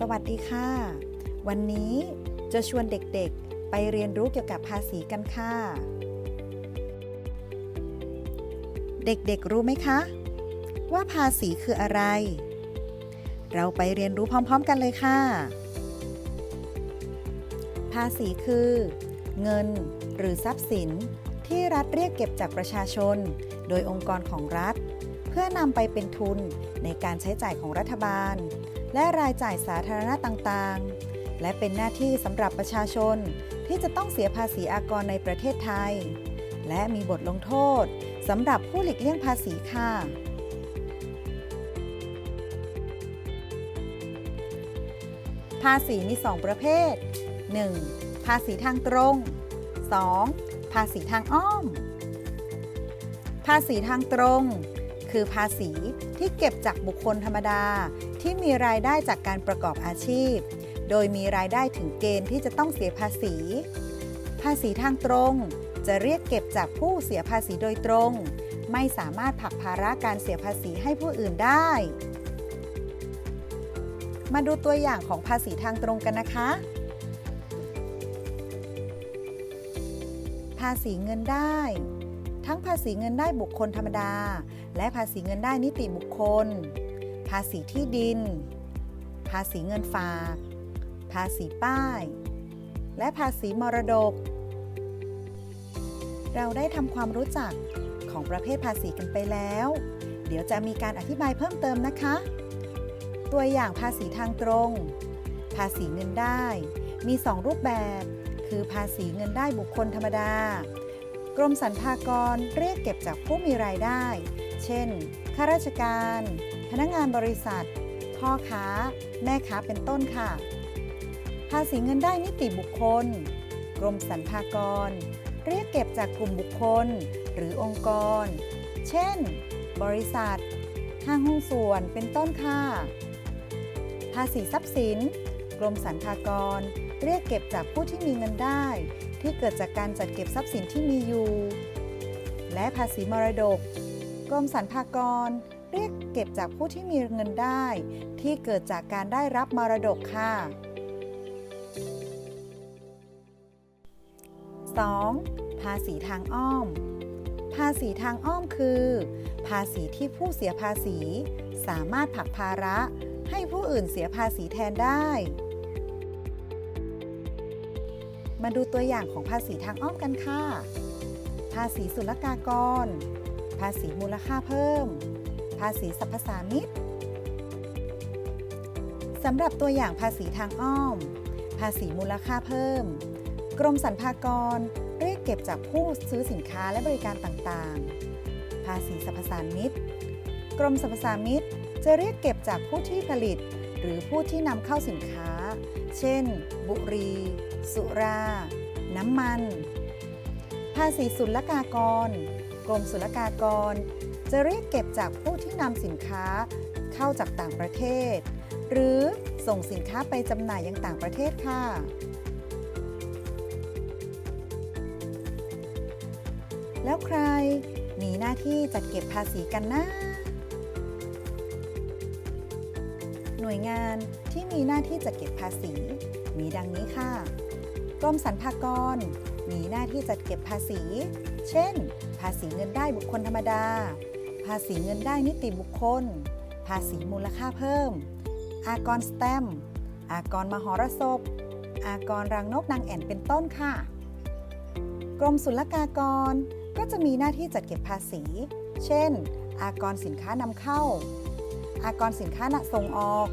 สวัสดีค่ะ วันนี้จะชวนเด็กๆ ไปเรียนรู้เกี่ยวกับภาษีกันค่ะ เด็กๆรู้ไหมคะ ว่าภาษีคืออะไร เราไปเรียนรู้พร้อม ๆ กันเลยค่ะ ภาษีคือ เงินหรือทรัพย์สินที่รัฐเรียกเก็บจากประชาชน โดยองค์กรของรัฐ เพื่อนำไปเป็นทุนในการใช้จ่ายของรัฐบาล และรายจ่ายสาธารณะต่างๆ และเป็นหน้าที่สำหรับประชาชนที่จะต้องเสียภาษีอากรในประเทศไทย และมีบทลงโทษสำหรับผู้หลีกเลี่ยงภาษีค่ะ ภาษีมี 2 ประเภท 1. ภาษีทางตรง 2. ภาษีทางอ้อม ภาษีทางตรง คือภาษีที่เก็บจากบุคคลธรรมดา ที่มีรายได้จากการประกอบอาชีพ โดยมีรายได้ถึงเกณฑ์ที่จะต้องเสียภาษี ภาษีทางตรง จะเรียกเก็บจากผู้เสียภาษีโดยตรง ไม่สามารถผลักภาระการเสียภาษีให้ผู้อื่นได้ มาดูตัวอย่างของภาษีทางตรงกันนะคะ ภาษีเงินได้ทั้งภาษีเงินได้บุคคลธรรมดา และภาษีเงินได้นิติบุคคล ภาษีที่ดิน ภาษีเงินฝาก ภาษีป้าย และภาษีมรดก เราได้ทำความรู้จักของประเภทภาษีกันไปแล้ว เดี๋ยวจะมีการอธิบายเพิ่มเติมนะคะ ตัวอย่างภาษีทางตรง ภาษีเงินได้ มี 2 รูปแบบ คือภาษีเงินได้บุคคลธรรมดากรมสรรพากรเรียกเก็บจากผู้มีรายได้ เช่น ข้าราชการ พนักงานบริษัท พ่อค้า แม่ค้าเป็นต้นค่ะ ภาษีเงินได้นิติบุคคล กรมสรรพากร เรียกเก็บจากกลุ่มบุคคล หรือองค์กร เช่น บริษัท ห้างหุ้นส่วนเป็นต้นค่ะ ภาษีทรัพย์สิน กรมสรรพากร เรียกเก็บจากผู้ที่มีเงินได้ ที่เกิดจากการจัดเก็บทรัพย์สินที่มีอยู่และภาษีมรดก กรมสรรพากร เรียกเก็บจากผู้ที่มีเงินได้ ที่เกิดจากการได้รับมรดกค่ะ 2. ภาษีทางอ้อม ภาษีทางอ้อมคือ ภาษีที่ผู้เสียภาษี สามารถผลักภาระ ให้ผู้อื่นเสียภาษีแทนได้ มาดูตัวอย่างของภาษีทางอ้อมกันค่ะ ภาษีศุลกากร ภาษีมูลค่าเพิ่ม ภาษีสรรพสามิตสำหรับตัวอย่างภาษีทางอ้อม ภาษีมูลค่าเพิ่ม กรมสรรพากรเรียกเก็บจากผู้ซื้อสินค้าและบริการต่างๆ ภาษีสรรพสามิตกรมสรรพสามิตจะเรียกเก็บจากผู้ที่ผลิต หรือผู้ที่นำเข้าสินค้า เช่น บุหรี่ สุรา น้ำมัน ภาษีศุลกากร กรมศุลกากร จะเรียกเก็บจากผู้ที่นำสินค้าเข้าจากต่างประเทศ หรือส่งสินค้าไปจำหน่ายยังต่างประเทศค่ะแล้วใครมีหน้าที่จัดเก็บภาษีกันนะ หน่วยงานที่มีหน้าที่จัดเก็บภาษี มีดังนี้ค่ะ กรมสรรพากร มีหน้าที่จัดเก็บภาษี เช่น ภาษีเงินได้บุคคลธรรมดา ภาษีเงินได้นิติบุคคล ภาษีมูลค่าเพิ่ม อากรสแตมอากรมหรสพ อากรรังนกนางแอ่นเป็นต้นค่ะ กรมศุลกากรก็จะมีหน้าที่จัดเก็บภาษี เช่น อากรสินค้านำเข้า อากรสินค้าณส่งออก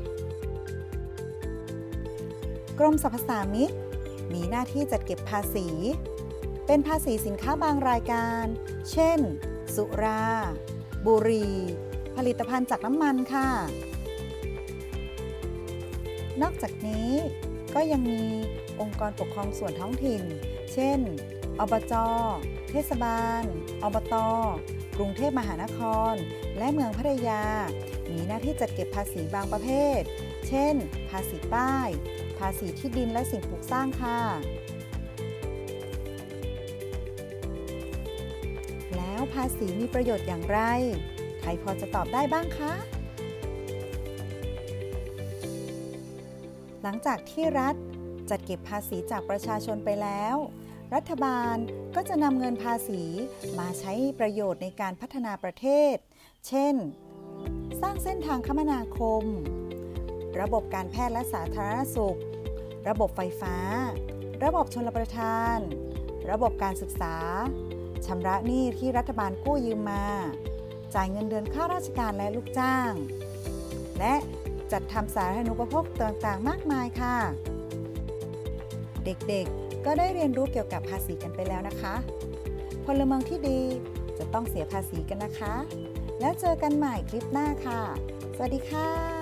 กรมสรรพสามิตมีหน้าที่จัดเก็บภาษี เป็นภาษีสินค้าบางรายการ เช่น สุรา บุหรี่ ผลิตภัณฑ์จากน้ำมันค่ะ นอกจากนี้ก็ยังมีองค์กรปกครองส่วนท้องถิ่น เช่น อบจ เทศบาล อบต กรุงเทพมหานคร และเมืองพัทยา มีหน้าที่จัดเก็บภาษีบางประเภท เช่น ภาษีป้าย ภาษีที่ดินและสิ่งปลูกสร้างค่ะ ภาษีมีประโยชน์อย่างไร ใครพอจะตอบได้บ้างคะ หลังจากที่รัฐจัดเก็บภาษีจากประชาชนไปแล้ว รัฐบาลก็จะนำเงินภาษีมาใช้ประโยชน์ในการพัฒนาประเทศ เช่น สร้างเส้นทางคมนาคม ระบบการแพทย์และสาธารณสุข ระบบไฟฟ้า ระบบชลประทาน ระบบการศึกษา ชำระหนี้ที่รัฐบาลกู้ยืมมา จ่ายเงินเดือนข้าราชการและลูกจ้าง และจัดทำสาธารณูปโภคต่างๆ มากมายค่ะ เด็กๆ ก็ได้เรียนรู้เกี่ยวกับภาษีกันไปแล้วนะคะ พลเมืองที่ดีจะต้องเสียภาษีกันนะคะ แล้วเจอกันใหม่คลิปหน้าค่ะ สวัสดีค่ะ